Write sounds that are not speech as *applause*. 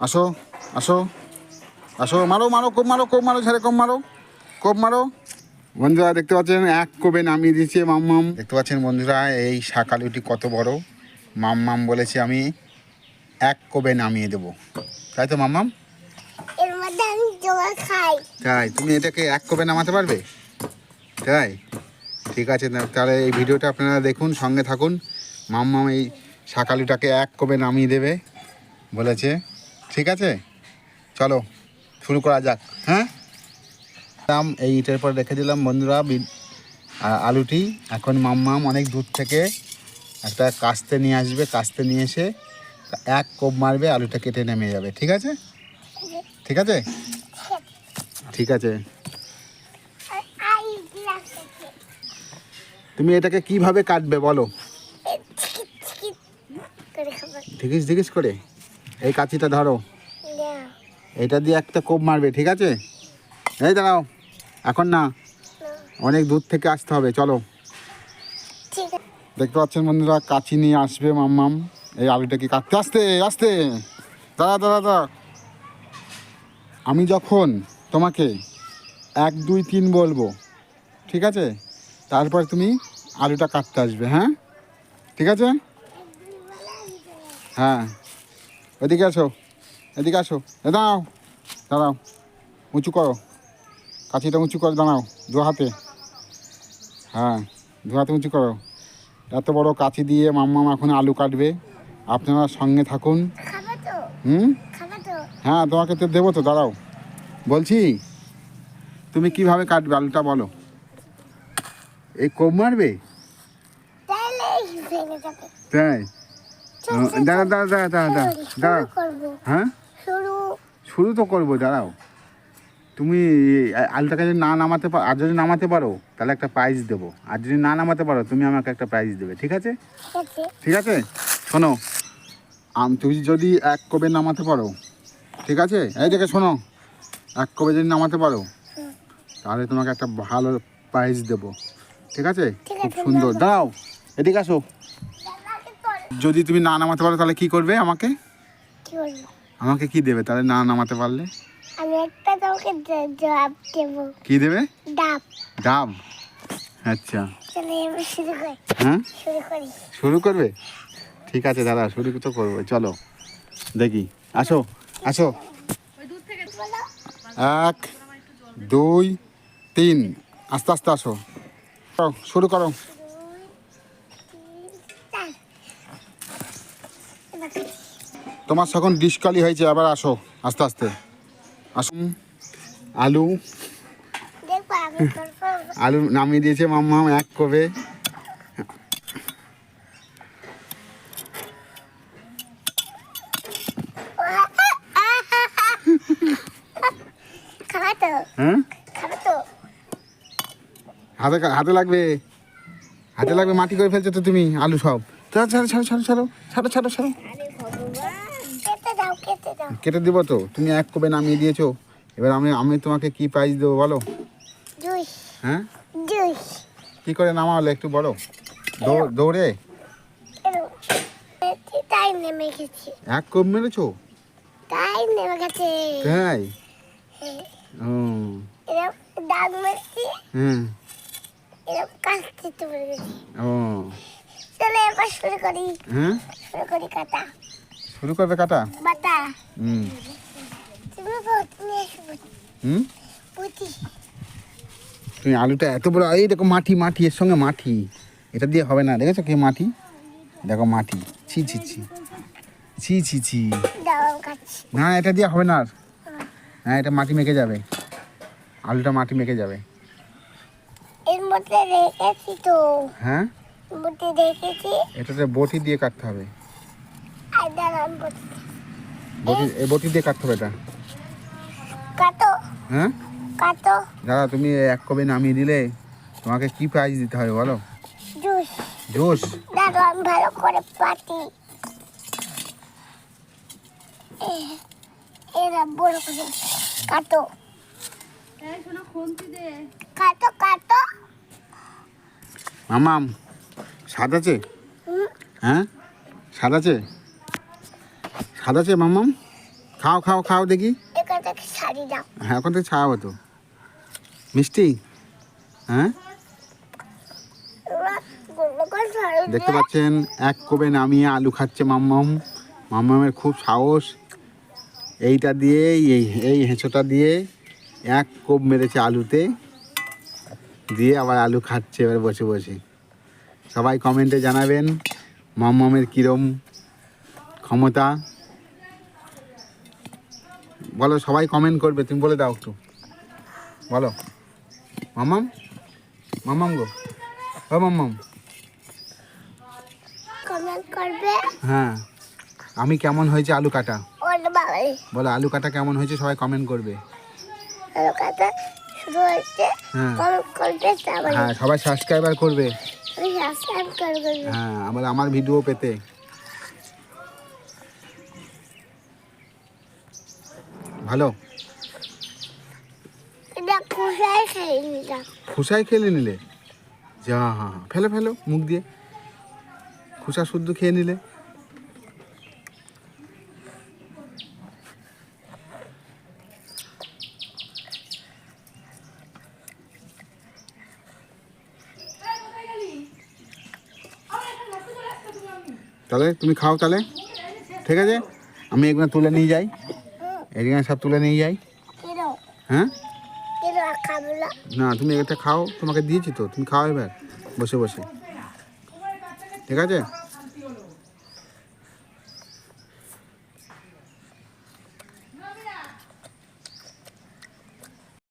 আসো আসো আসো মারো মারো কোপ মারো কোপ মারো ছেড়ে কোপ মারো কোপ মারো। বন্ধুরা দেখতে পাচ্ছেন এক কোপে নামিয়ে দিয়েছে মাম্মাম। দেখতে পাচ্ছেন বন্ধুরা এই শাকালুটি কত বড়? মাম্মাম বলেছে আমি এক কোপে নামিয়ে দেবো। তাই তো মাম্মাম? এর মধ্যে আমি জল খাই। তাই তুমি এটাকে এক কোপে নামাতে পারবে? তাই ঠিক আছে তাহলে এই ভিডিওটা আপনারা দেখুন সঙ্গে থাকুন। মাম্মাম এই শাকালুটাকে এক কোপে নামিয়ে দেবে বলেছে। ঠিক আছে? চলো শুরু করা যাক হ্যাঁ? দাম এই ইটের পর রেখে দিলাম বন্ধুরা আলুটি। এখন মাম্মাম অনেক দূর থেকে একটা কাস্তে নিয়ে আসবে কাস্তে নিয়ে এসে এক কোপ মারবে আলুটা কেটে নেমে যাবে ঠিক আছে? ঠিক আছে? ঠিক আছে। তুমি এটাকে কীভাবে কাটবে বলো? ছিকিট ছিকিট করে? এই কাঁচিটা ধরো। এটা দিয়ে একটা কোপ মারবে ঠিক আছে? এই দাঁড়াও এখন না। অনেক দূর থেকে আসতে হবে চলো। দেখতে পাচ্ছেন বন্ধুরা কাঁচি নিয়ে আসবে মাম্মাম। এই আলুটাকে কাটতে। আসতে আসতে। দাঁড়া দাঁড়া দাঁড়া। আমি যখন তোমাকে এক দুই তিন বলব ঠিক আছে? তারপর তুমি আলুটা কাটতে আসবে হ্যাঁ? ঠিক আছে? হ্যাঁ। এদিকে আসো এদিকে আসো এ দাঁড়াও দাঁড়াও উঁচু করো কাছিটা উঁচু করে দাঁড়াও দু হাতে। হ্যাঁ দু হাতে উঁচু করো। এত বড় কাঁচি দিয়ে মাম্মাম এখন আলু কাটবে আপনারা সঙ্গে থাকুন। হুম? হ্যাঁ তোমাকে তো দেবো তো দাঁড়াও। বলছি তুমি কীভাবে কাটবে আলুটা বলো। এই কোপ মারবে? তাই? দাঁড়া দাঁড়া দাঁড়া দাঁড়া দাঁড়া শুরু হ্যাঁ? শুরু। তো করব দাঁড়াও। তুমি আ- আলুটাকে যদি না নামাতে পারো আর যদি নামাতে পারো তাহলে একটা প্রাইজ দেবো। আর যদি না নামাতে পারো তুমি আমাকে একটা প্রাইজ দেবে ঠিক আছে? ঠিক আছে। শোনো আম তুমি যদি এক কবে নামাতে পারো ঠিক আছে? এই দেখে শোনো এক কবে যদি নামাতে পারো তাহলে তোমাকে একটা ভালো প্রাইজ দেবো ঠিক আছে? খুব সুন্দর। দাও এদিকে আসো। যদি তুমি না নামাতে পারো তাহলে কি করবে আমাকে? আমাকে কি দেবে? তাহলে না নামাতে পারলে? আমি একটা তোমাকে জ- জবাব কি দেবে? ডাব। ডাব? আচ্ছা। শুরু হ্যাঁ? শুরু করবে? ঠিক আছে দাদা শুরু তো করব। চলো দেখি। আসো আসো। এক দুই তিন। আস্তে আস্তে আসো। শুরু করো দুই তিন চার এবার খাচ্ছি। তোমার তখন ডিসকালি হয়েছে আবার আসো আস্তে আস্তে। আসো। আলু। আলু নামিয়ে দিয়েছে মাম্মা এক কবে *laughs* হ্যাঁ? হাতে হাতে লাগবে? হাতে লাগবে মাটি করে ফেলছো তো তুমি আলু সব। ছাড়ো ছাড়ো ছাড়ো ছাড়ো ছাড়ো ছাড়ো ছাড়ো ছাড়ো আরে ভগবান কেটে দাও কেটে দিব তো? তুমি এক কবে নামিয়ে দিয়েছ। এবার আমি আমি তোমাকে কি প্রাইজ দেবো বলো? হ্যাঁ? কি করে নামালে একটু বলো? দৌড়ে এক কোপ মেরেছো? তাই নেমে গেছে। তাই? হ্যাঁ। ও। এরকম দাগ মেরেছি। হুম। এরকম ও। চলে এবার শুরু করি। হ্যাঁ? শুরু করি কাটা শুরু করবে কাটা? বাটা। হুম। হুম? তুমি আলুটা এত বড় এই দেখো মাটি মাটি এর সঙ্গে মাটি। এটা দিয়ে হবে না দেখেছ কি মাটি? দেখো মাটি। ছি ছি ছি। ছি ছি ছি। না এটা দিয়ে হবে না আর। হ্যাঁ এটা মাটি মেখে যাবে। আলুটা মাটি মেখে যাবে। এর মধ্যে রেখেছি তো। হ্যাঁ? রেখেছি। এটাতে বটি দিয়ে কাটতে হবে। বটি। এই বটি দিয়ে কাটতে হবে এটা। কাটো। হ্যাঁ? কাটো। দাদা তুমি এক কবে নামিয়ে দিলে তোমাকে কি প্রাইজ দিতে হবে বলো? জুস। আমি ভালো করে পাতি। এরা বড় করে কাটো। কাটো কাটো। মামাম স্বাদ আছে? হ্যাঁ? স্বাদ আছে? আছে মামাম খাও খাও খাও দেখি। হ্যাঁ এখন থেকে ছাড়াবো তো। মিষ্টি? হ্যাঁ? দেখতে পাচ্ছেন এক কোবে নামিয়ে আলু খাচ্ছে মাম্মাম। মাম্মামের খুব সাহস। এইটা দিয়ে এই এই হেঁচোটা দিয়ে এক কোপ মেরেছে আলুতে। দিয়ে আবার আলু খাচ্ছে এবার বসে বসে। সবাই কমেন্টে জানাবেন মাম্মামের কীরম ক্ষমতা। বলো সবাই কমেন্ট করবে তুমি বলে দাও একটু। বলো। মাম্মাম? মামাম গো। ও মামাম কমেন্ট করবে? হ্যাঁ। আমি কেমন হয়েছে আলু কাটা? বলো আলু কাটা কেমন হয়েছে সবাই কমেন্ট করবে। শুরু হয়েছে। হ্যাঁ। কমেন্ট করবে হ্যাঁ সবাই সাবস্ক্রাইবার করবে। হ্যাঁ আমার ভিডিও পেতে। ভালো? খুসাই খেলে নিলে? যা হ্যাঁ হ্যাঁ ফেলো ফেলো মুখ দিয়ে। খুসা শুদ্ধ খেয়ে নিলে? তাহলে তুমি খাও তাহলে। ঠিক আছে? আমি এগুলো তুলে নিয়ে যাই। এগুলো সব তুলে নিয়ে যাই। হ্যাঁ? না। না তুমি এটা খাও তোমাকে দিয়েছি তো তুমি খাও এবার বসে বসে। ঠিক আছে?